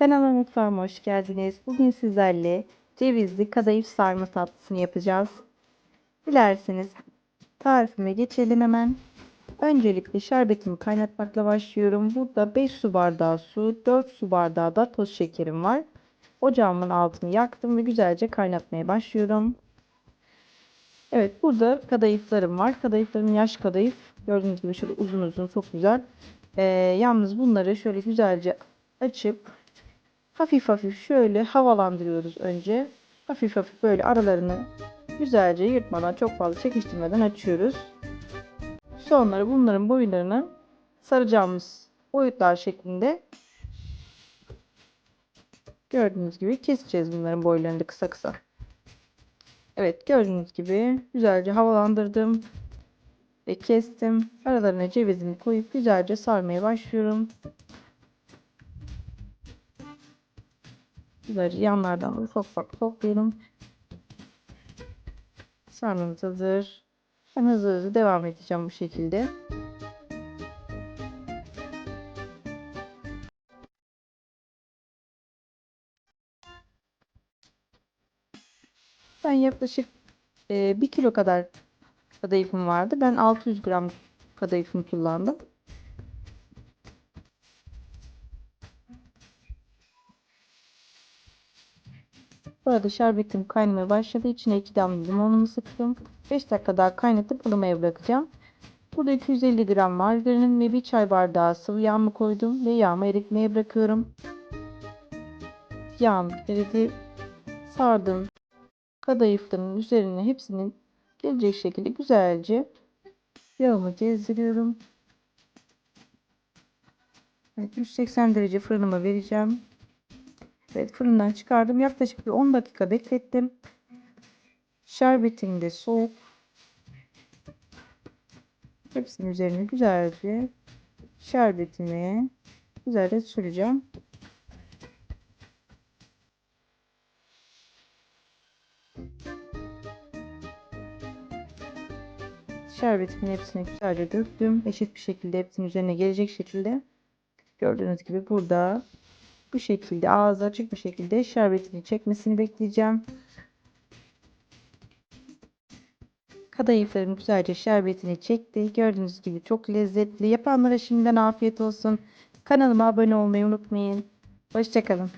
Kanalıma mutfağıma hoş geldiniz. Bugün sizlerle cevizli kadayıf sarma tatlısını yapacağız. Dilerseniz tarifime geçelim hemen. Öncelikle şerbetimi kaynatmakla başlıyorum. Burada 5 su bardağı su, 4 su bardağı da toz şekerim var. Ocağımın altını yaktım ve güzelce kaynatmaya başlıyorum. Evet burada kadayıflarım var. Kadayıflarım yaş kadayıf. Gördüğünüz gibi şöyle uzun uzun çok güzel. Ee, yalnız bunları şöyle güzelce açıp hafif hafif şöyle havalandırıyoruz önce. Hafif hafif böyle aralarını güzelce yırtmadan çok fazla çekiştirmeden açıyoruz. Sonra bunların boylarını saracağımız boyutlar şeklinde gördüğünüz gibi keseceğiz bunların boylarını kısa kısa. Evet gördüğünüz gibi güzelce havalandırdım ve kestim. Aralarına cevizimi koyup güzelce sarmaya başlıyorum. Güzelce yanlardan ufak ufak topluyorum. Sarmamız hazır. Ben hızlı hızlı devam edeceğim bu şekilde. Ben yaklaşık e, 1 kilo kadar kadayıfım vardı. Ben 600 gram kadayıfımı kullandım. Bu arada şerbetim kaynamaya başladı. İçine 2 damla limonumu sıktım. 5 dakika daha kaynatıp ılımaya bırakacağım. Burada 250 gram margarin ve bir çay bardağı sıvı yağımı koydum ve yağımı eritmeye bırakıyorum. Yağım eridi. Sardım. Kadayıfların üzerine hepsinin gelecek şekilde güzelce yağımı gezdiriyorum. Evet, 180 derece fırınıma vereceğim. Evet fırından çıkardım. Yaklaşık bir 10 dakika beklettim. Şerbetim de soğuk. Hepsinin üzerine güzelce şerbetimi güzelce süreceğim. Şerbetimin hepsine güzelce döktüm. Eşit bir şekilde hepsinin üzerine gelecek şekilde. Gördüğünüz gibi burada bu şekilde ağzı açık bir şekilde şerbetini çekmesini bekleyeceğim. Kadayıflarım güzelce şerbetini çekti. Gördüğünüz gibi çok lezzetli. Yapanlara şimdiden afiyet olsun. Kanalıma abone olmayı unutmayın. Hoşçakalın.